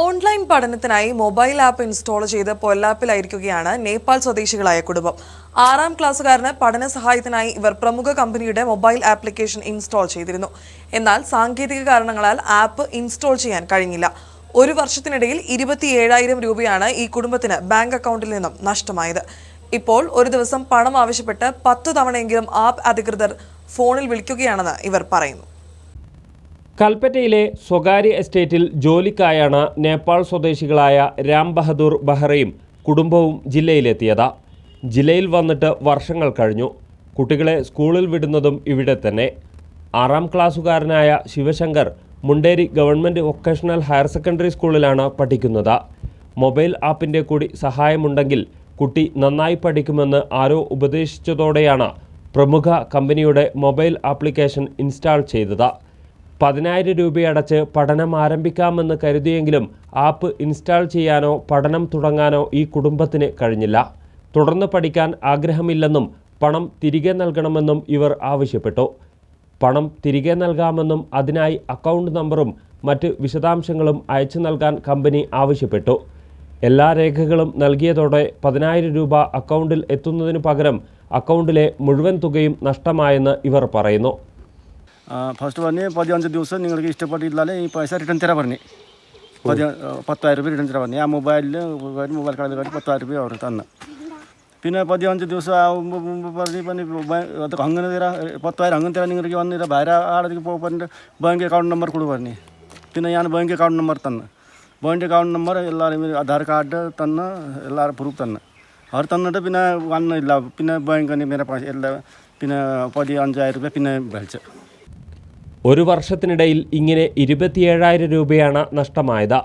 Online പഠനത്തിനായി mobile app install ചെയ്ത് പൊല്ലാപ്പിലായിരിക്കുകയാണ് നേപ്പാൾ സ്വദേശികളായ കുടുംബം. ആറാം ക്ലാസ്സുകാരന് പഠന സഹായത്തിനായി ഇവർ പ്രമുഖ കമ്പനിയുടെ മൊബൈൽ ആപ്ലിക്കേഷൻ ഇൻസ്റ്റാൾ ചെയ്തിരുന്നു. എന്നാൽ സാങ്കേതിക കാരണങ്ങളാൽ ആപ്പ് ഇൻസ്റ്റാൾ ചെയ്യാൻ കഴിഞ്ഞില്ല. ഒരു വർഷത്തിനിടയിൽ ഇരുപത്തിയേഴായിരം രൂപയാണ് ഈ കുടുംബത്തിന് ബാങ്ക് അക്കൗണ്ടിൽ നിന്നും നഷ്ടമായത്. ഇപ്പോൾ ഒരു ദിവസം പണം ആവശ്യപ്പെട്ട് പത്ത് തവണയെങ്കിലും ആപ്പ് അധികൃതർ ഫോണിൽ വിളിക്കുകയാണെന്ന് ഇവർ പറയുന്നു. കൽപ്പറ്റയിലെ സ്വകാര്യ എസ്റ്റേറ്റിൽ ജോലിക്കായാണ് നേപ്പാൾ സ്വദേശികളായ രാം ബഹദൂർ ബഹ്റയും കുടുംബവും ജില്ലയിലെത്തിയത്. ജില്ലയിൽ വന്നിട്ട് വർഷങ്ങൾ കഴിഞ്ഞു. കുട്ടികളെ സ്കൂളിൽ വിടുന്നതും ഇവിടെ തന്നെ. ആറാം ക്ലാസ്സുകാരനായ Sivasankar Munderi government vocational higher secondary സ്കൂളിലാണ് പഠിക്കുന്നത്. മൊബൈൽ ആപ്പിന്റെ കൂടി സഹായമുണ്ടെങ്കിൽ കുട്ടി നന്നായി പഠിക്കുമെന്ന് ആരോ ഉപദേശിച്ചതോടെയാണ് പ്രമുഖ കമ്പനിയുടെ മൊബൈൽ ആപ്ലിക്കേഷൻ ഇൻസ്റ്റാൾ ചെയ്തത്. പതിനായിരം രൂപയടച്ച് പഠനം ആരംഭിക്കാമെന്ന് കരുതിയെങ്കിലും ആപ്പ് ഇൻസ്റ്റാൾ ചെയ്യാനോ പഠനം തുടങ്ങാനോ ഈ കുടുംബത്തിന് കഴിഞ്ഞില്ല. തുടർന്ന് പഠിക്കാൻ ആഗ്രഹമില്ലെന്നും പണം തിരികെ നൽകണമെന്നും ഇവർ ആവശ്യപ്പെട്ടു. പണം തിരികെ നൽകാമെന്നും അതിനായി അക്കൗണ്ട് നമ്പറും മറ്റ് വിശദാംശങ്ങളും അയച്ചു നൽകാൻ കമ്പനി ആവശ്യപ്പെട്ടു. എല്ലാ രേഖകളും നൽകിയതോടെ പതിനായിരം രൂപ അക്കൗണ്ടിൽ എത്തുന്നതിനു പകരം അക്കൗണ്ടിലെ മുഴുവൻ തുകയും നഷ്ടമായെന്ന് ഇവർ പറയുന്നു. ಫಸ್ಟ್ ಬನ್ನಿ ಪದಿನೊಂದು ದಿವಸ ನಿಮಗೆ ಇಷ್ಟಪಟ್ಟಿದ್ದಲೇ ಈ ಪೈಸಾ ರಿಟರ್ನ್ ತರ ಬನ್ನಿ പതി പത്തായിരം രൂപ റിട്ടേൺ തരാൻ പറഞ്ഞു ആ മൊബൈലിൽ മൊബൈൽ കടയിൽ കാട്ടി പത്തായിരം രൂപ അവർ തന്നു പിന്നെ പതിനഞ്ച് ദിവസം ആകുമ്പോൾ മുമ്പ് പറഞ്ഞ് പറഞ്ഞ് ബ- അത് അങ്ങനെ തരാം പത്തായിരം അങ്ങനെ തരാൻ നിങ്ങൾക്ക് വന്നില്ല വേറെ ആളത്തേക്ക് പോകുമ്പോൾ പറഞ്ഞിട്ട് ബാങ്ക് അക്കൗണ്ട് നമ്പർ കൊടു പറഞ്ഞു പിന്നെ ഞാൻ ബാങ്ക് അക്കൗണ്ട് നമ്പർ തന്നു ബാങ്ക് അക്കൗണ്ട് നമ്പർ എല്ലാവരും ആധാർ കാർഡ് തന്ന് എല്ലാവരും പ്രൂഫ് തന്നു അവർ തന്നിട്ട് പിന്നെ വന്നില്ല പിന്നെ ബാങ്കിന് പിന്നെ പൈസ എല്ലാം പിന്നെ പതിനഞ്ചായിരം രൂപ പിന്നെ വിളിച്ചു ഒരു വർഷത്തിനിടയിൽ ഇങ്ങനെ ഇരുപത്തിയേഴായിരം രൂപയാണ് നഷ്ടമായത്.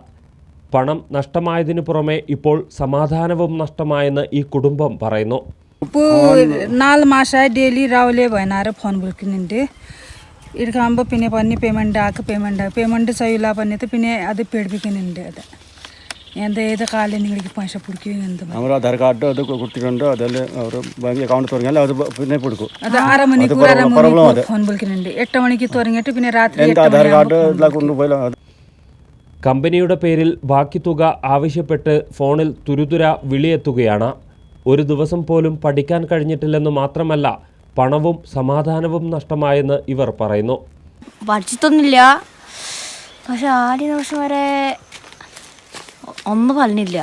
പണം നഷ്ടമായതിനു പുറമെ ഇപ്പോൾ സമാധാനവും നഷ്ടമായെന്ന് ഈ കുടുംബം പറയുന്നു. നാല് മാസമായി ഡെയിലി രാവിലെ വൈകുന്നേരം ഫോൺ വിളിക്കുന്നുണ്ട്. എടുക്കുമ്പോൾ പിന്നെ പറഞ്ഞ് പേയ്മെന്റ് ആക്ക് പേയ്മെന്റ് പേയ്മെന്റ് ചെയ്യില്ല പറഞ്ഞിട്ട് പിന്നെ അത് പേടിപ്പിക്കുന്നുണ്ട് അത്. എന്താ ഏത് കാലം നിങ്ങൾക്ക് പൈസ പിടിക്കും എന്ത് നമ്മൾ ആധാർ കാർഡോ അത് കൊടുത്തിട്ടുണ്ട് അതല്ലേ അവർ ബാങ്ക് അക്കൗണ്ട് തുടങ്ങിയാൽ അത് പിന്നെ കൊടുക്കും. അത് ആറ് മണിക്കൂർ അര മണിക്കൂർ ഫോൺ വിളിക്കുന്നുണ്ട്. എട്ട് മണിക്ക് തുടങ്ങിയിട്ട് പിന്നെ രാത്രി എട്ട് ആധാർ കാർഡ് എല്ലാം കൊണ്ടുപോയാലും? കമ്പനിയുടെ പേരിൽ ബാക്കി തുക ആവശ്യപ്പെട്ട് ഫോണിൽ തുരുതുര വിളിയെത്തുകയാണ്. ഒരു ദിവസം പോലും പഠിക്കാൻ കഴിഞ്ഞിട്ടില്ലെന്ന് മാത്രമല്ല പണവും സമാധാനവും നഷ്ടമായെന്ന് ഇവർ പറയുന്നു. പഠിച്ചിട്ടൊന്നുമില്ല. പക്ഷെ ആദ്യ ദിവസം വരെ ഒന്നും പറഞ്ഞില്ല.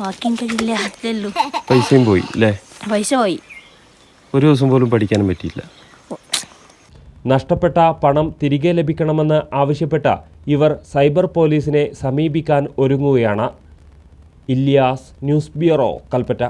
വാക്കിംഗ് ഇല്ലല്ലോ പൈസയും പോയി അല്ലേ? പൈസ പോയി. ഒരു ദിവസം പോലും പഠിക്കാനും പറ്റിയില്ല. നഷ്ടപ്പെട്ട പണം തിരികെ ലഭിക്കണമെന്ന് ആവശ്യപ്പെട്ട ഇവർ സൈബർ പോലീസിനെ സമീപിക്കാൻ ഒരുങ്ങുകയാണ്. Iliyas news bureau Kalpetta.